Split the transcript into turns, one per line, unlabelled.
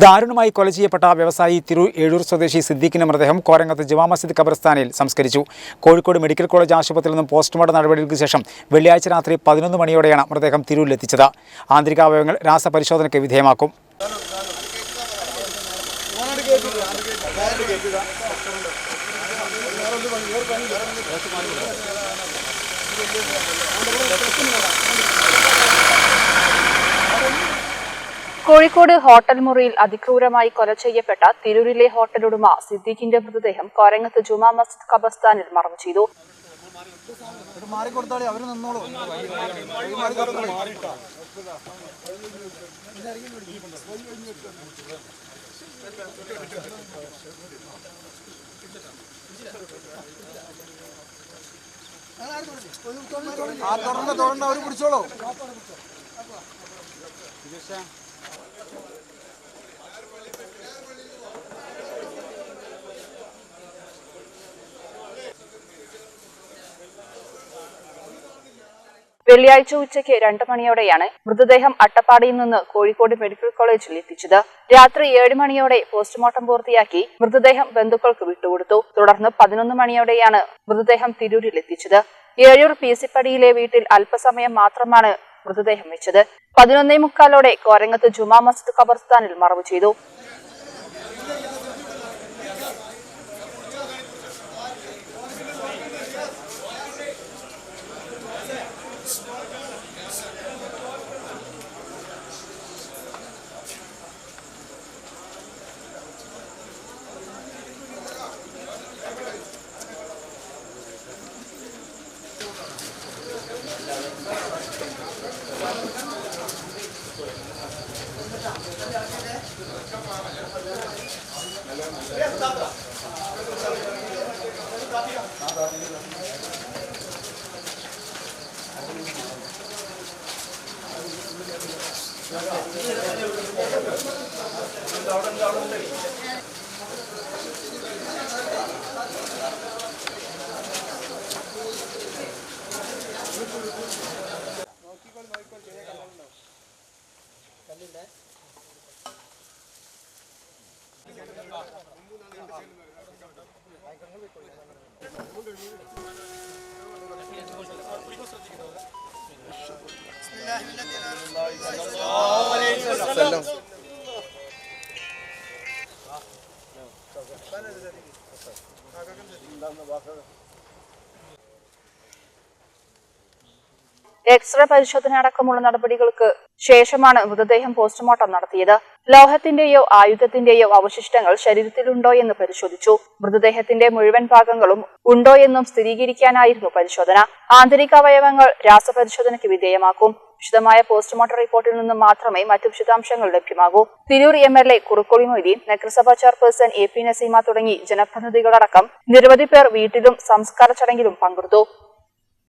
ദാരുണമായി കൊല ചെയ്യപ്പെട്ട വ്യവസായി തിരൂർ ഏഴൂർ സ്വദേശി സിദ്ദീഖിന്റെ മൃതദേഹം കോരങ്ങത്ത് ജുമാ മസ്ജിദ് സംസ്കരിച്ചു. കോഴിക്കോട് മെഡിക്കൽ കോളേജ് ആശുപത്രിയിൽ നിന്നും പോസ്റ്റ്മോർട്ടം നടപടികൾക്ക് ശേഷം വെള്ളിയാഴ്ച രാത്രി പതിനൊന്ന് മണിയോടെയാണ് മൃതദേഹം തിരൂരിലെത്തിച്ചത്. ആന്തരികാവയവങ്ങൾ രാസപരിശോധനയ്ക്ക് വിധേയമാക്കും.
കോഴിക്കോട് ഹോട്ടൽ മുറിയിൽ അതിക്രൂരമായി കൊല ചെയ്യപ്പെട്ട തിരൂരിലെ ഹോട്ടൽ ഉടമ സിദ്ദീഖിന്റെ മൃതദേഹം കോരങ്ങത്ത് ജുമാ മസ്ജിദ് ഖബർസ്ഥാനിൽ മറവ് ചെയ്തു.
ആ തുടർന്ന് തുടർന്ന് അവർ പിടിച്ചോളൂ.
വെള്ളിയാഴ്ച ഉച്ചയ്ക്ക് രണ്ട് മണിയോടെയാണ് മൃതദേഹം അട്ടപ്പാടിയിൽ നിന്ന് കോഴിക്കോട് മെഡിക്കൽ കോളേജിൽ എത്തിച്ചത്. രാത്രി ഏഴ് മണിയോടെ പോസ്റ്റ്മോർട്ടം പൂർത്തിയാക്കി മൃതദേഹം ബന്ധുക്കൾക്ക് വിട്ടുകൊടുത്തു. തുടർന്ന് പതിനൊന്ന് മണിയോടെയാണ് മൃതദേഹം തിരൂരിൽ എത്തിച്ചത് ഏഴൂർ പി വീട്ടിൽ അല്പസമയം മാത്രമാണ് മൃതദേഹം വെച്ചത് പതിനൊന്നേ മുക്കാലോടെ കോരങ്ങത്ത് ജുമാ മസ്ജിദ് ഖബർസ്ഥാനിൽ മറവ് ചെയ്തു. ನೋಡ್ಕೊಳ್ಳಿ ನೋಡ್ಕೊಳ್ಳಿ ಕಲ್ಲಿಂದ Selam. Ben de dedim. Kanka kim dedi? Ben de bakarım. X ray പരിശോധന അടക്കമുള്ള നടപടികൾക്ക് ശേഷമാണ് മൃതദേഹം പോസ്റ്റ്മോർട്ടം നടത്തിയത്. ലോഹത്തിന്റെയോ ആയുധത്തിന്റെയോ അവശിഷ്ടങ്ങൾ ശരീരത്തിലുണ്ടോ എന്ന് പരിശോധിച്ചു. മൃതദേഹത്തിന്റെ മുഴുവൻ ഭാഗങ്ങളും ഉണ്ടോ എന്നും സ്ഥിരീകരിക്കാനായിരുന്നു പരിശോധന. ആന്തരിക അവയവങ്ങൾ രാസപരിശോധനയ്ക്ക് വിധേയമാക്കും. വിശദമായ പോസ്റ്റ്മോർട്ടം റിപ്പോർട്ടിൽ നിന്നും മാത്രമേ മറ്റു വിശദാംശങ്ങൾ ലഭ്യമാകൂ. Tirur M L A Kurukkoli Moideen നഗരസഭാ ചെയർപേഴ്സൺ എ പി നസീമ തുടങ്ങി ജനപ്രതിനിധികളടക്കം നിരവധി പേർ വീട്ടിലും സംസ്കാര ചടങ്ങിലും പങ്കെടുത്തു.